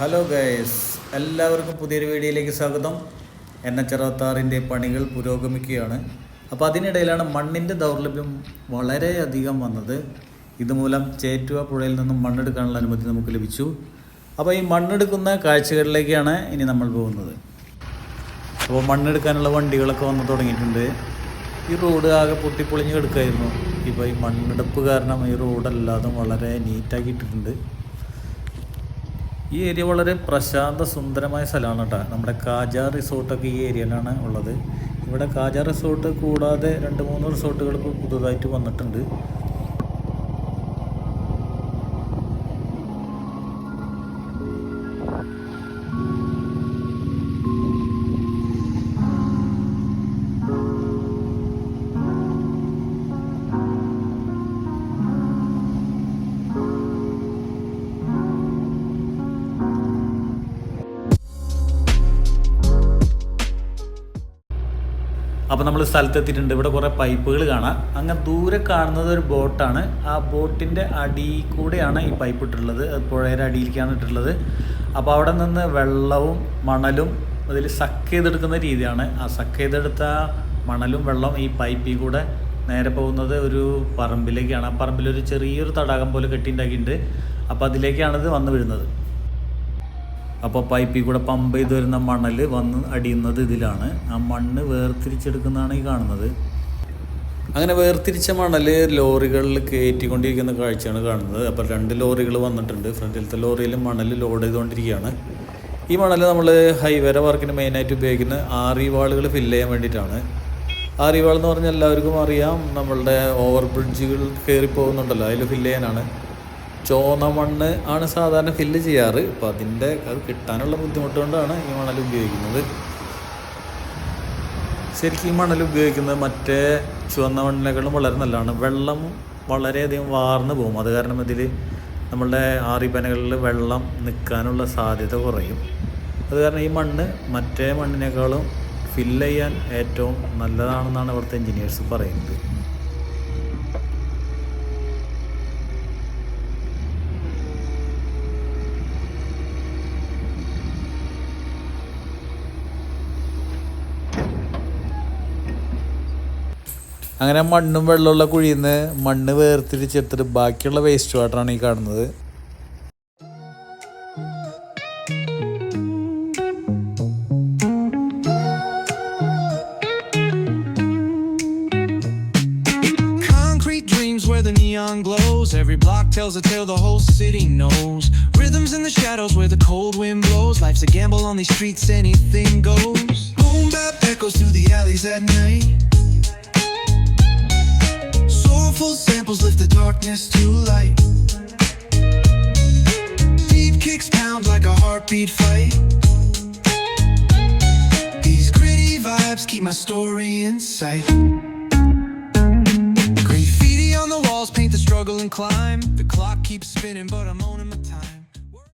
Hello guys എല്ലാവർക്കും പുതിയൊരു വീഡിയോയിലേക്ക് സ്വാഗതം. എൻ എച്ച് അറുപത്താറിന്റെ പണികൾ പുരോഗമിക്കുകയാണ്. അപ്പോൾ അതിനിടയിലാണ് മണ്ണിന്റെ ദൗർലഭ്യം വളരെയധികം വന്നത്. ഇതുമൂലം ചേറ്റുവ പുഴയിൽ നിന്നും മണ്ണെടുക്കാനുള്ള അനുമതി നമുക്ക് ലഭിച്ചു. അപ്പോൾ ഈ മണ്ണെടുക്കുന്ന കാഴ്ചകളിലേക്കാണ് ഇനി നമ്മൾ പോകുന്നത്. അപ്പോൾ മണ്ണെടുക്കാനുള്ള വണ്ടികളൊക്കെ വന്ന് തുടങ്ങിയിട്ടുണ്ട്. ഈ റോഡ് ആകെ പൊട്ടിപ്പൊളിഞ്ഞ് കിടക്കായിരുന്നു. ഇപ്പോൾ ഈ മണ്ണെടുപ്പ് കാരണം ഈ റോഡല്ലാതെ വളരെ നീറ്റാക്കി ഇട്ടിട്ടുണ്ട് ഈ ഏരിയ വളരെ പ്രശാന്ത സുന്ദരമായ സ്ഥലമാണ് കേട്ടോ. നമ്മുടെ കാജ റിസോർട്ടൊക്കെ ഈ ഏരിയയിലാണ് ഉള്ളത്. ഇവിടെ കാജ റിസോർട്ട് കൂടാതെ രണ്ട് മൂന്ന് റിസോർട്ടുകൾ ഇപ്പോൾ പുതുതായിട്ട് വന്നിട്ടുണ്ട്. അപ്പോൾ നമ്മൾ സ്ഥലത്തെത്തിയിട്ടുണ്ട്. ഇവിടെ കുറേ പൈപ്പുകൾ കാണാം. അങ്ങനെ ദൂരെ കാണുന്നത് ഒരു ബോട്ടാണ്. ആ ബോട്ടിന്റെ അടി കൂടെയാണ് ഈ പൈപ്പ് ഇട്ടിട്ടുള്ളത്. പുഴയുടെ അടിയിലേക്കാണ് ഇട്ടിട്ടുള്ളത്. അപ്പോൾ അവിടെ നിന്ന് വെള്ളവും മണലും അതിൽ സക്ക് ചെയ്തെടുക്കുന്ന രീതിയാണ്. ആ സക്ക് ചെയ്തെടുത്ത മണലും വെള്ളവും ഈ പൈപ്പിൽ കൂടെ നേരെ പോകുന്നത് ഒരു പറമ്പിലേക്കാണ്. ആ പറമ്പിലൊരു ചെറിയൊരു തടാകം പോലെ കെട്ടിണ്ടാക്കിയിട്ടുണ്ട്. അപ്പോൾ അതിലേക്കാണിത് വന്നു വീഴുന്നത്. അപ്പോൾ പൈപ്പിൽ കൂടെ പമ്പ് ചെയ്ത് വരുന്ന മണൽ വന്ന് അടിയുന്നത് ഇതിലാണ്. ആ മണ്ണ് വേർതിരിച്ചെടുക്കുന്നതാണ് ഈ കാണുന്നത്. അങ്ങനെ വേർതിരിച്ച മണൽ ലോറികളിൽ കയറ്റിക്കൊണ്ടിരിക്കുന്ന കാഴ്ചയാണ് കാണുന്നത്. അപ്പോൾ രണ്ട് ലോറികൾ വന്നിട്ടുണ്ട്. ഫ്രണ്ടിലത്തെ ലോറിയിൽ മണൽ ലോഡ് ചെയ്തുകൊണ്ടിരിക്കുകയാണ്. ഈ മണൽ നമ്മൾ ഹൈവേര വർക്കിന് മെയിനായിട്ട് ഉപയോഗിക്കുന്ന ആറി വാളുകൾ ഫില്ല് ചെയ്യാൻ വേണ്ടിയിട്ടാണ്. ആറി വാൾ എന്ന് പറഞ്ഞാൽ എല്ലാവർക്കും അറിയാം. നമ്മളുടെ ഓവർ ബ്രിഡ്ജുകൾ കയറി പോകുന്നുണ്ടല്ലോ അതിൽ ഫില്ല് ചെയ്യാനാണ്. ചോന്ന മണ്ണ് ആണ് സാധാരണ ഫില്ല് ചെയ്യാറ്. അപ്പോൾ അതിന്റെ അത് കിട്ടാനുള്ള ബുദ്ധിമുട്ട് കൊണ്ടാണ് ഈ മണൽ ഉപയോഗിക്കുന്നത്. ശരിക്കും ഈ മണൽ ഉപയോഗിക്കുന്നത് മറ്റേ ചുവന്ന മണ്ണിനേക്കാളും വളരെ നല്ലതാണ്. വെള്ളം വളരെയധികം വാർന്നു പോകും. അത് കാരണം ഇതിൽ നമ്മളുടെ ആറിപ്പനകളിൽ വെള്ളം നിൽക്കാനുള്ള സാധ്യത കുറയും. അത് കാരണം ഈ മണ്ണ് മറ്റേ മണ്ണിനേക്കാളും ഫില്ല് ചെയ്യാൻ ഏറ്റവും നല്ലതാണെന്നാണ് ഇവിടുത്തെ എൻജിനീയേഴ്സ് പറയുന്നത്. അങ്ങനെ മണ്ണും വെള്ളമുള്ള കുഴിയിൽ നിന്ന് മണ്ണ് വേർതിരിച്ചെടുത്തിട്ട് ബാക്കിയുള്ള വേസ്റ്റ് വാട്ടറാണ് ഈ കാണുന്നത് where the neon glows. Every block tells a tale the whole city knows. Rhythms in the shadows where the cold wind blows. Life's a gamble on these streets, anything goes. The darkness to light. Deep kicks pound like a heartbeat fight. These gritty vibes keep my story in sight. Graffiti on the walls paint the struggle and climb. The clock keeps spinning, but I'm owning my.